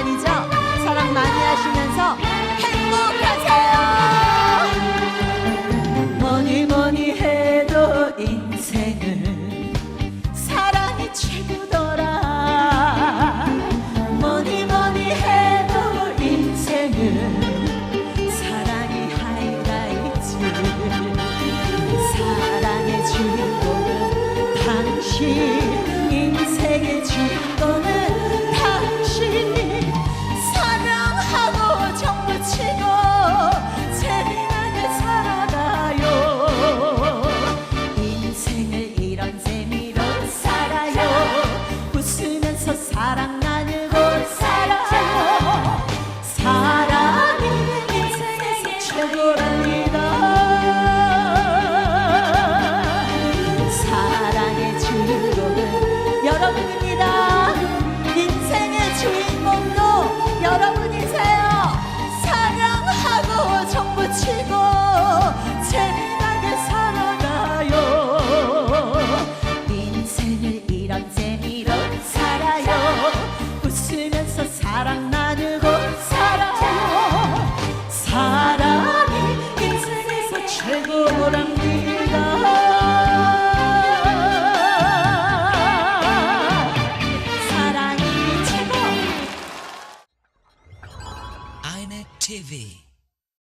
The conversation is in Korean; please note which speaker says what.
Speaker 1: 아니죠? 사랑 많이 하시면서 행복하세요. 뭐니 뭐니 해도 인생은 사랑이 최고더라. 뭐니 뭐니 해도 인생은 사랑이 하이라이트. 사랑해 주는 당신.
Speaker 2: TV.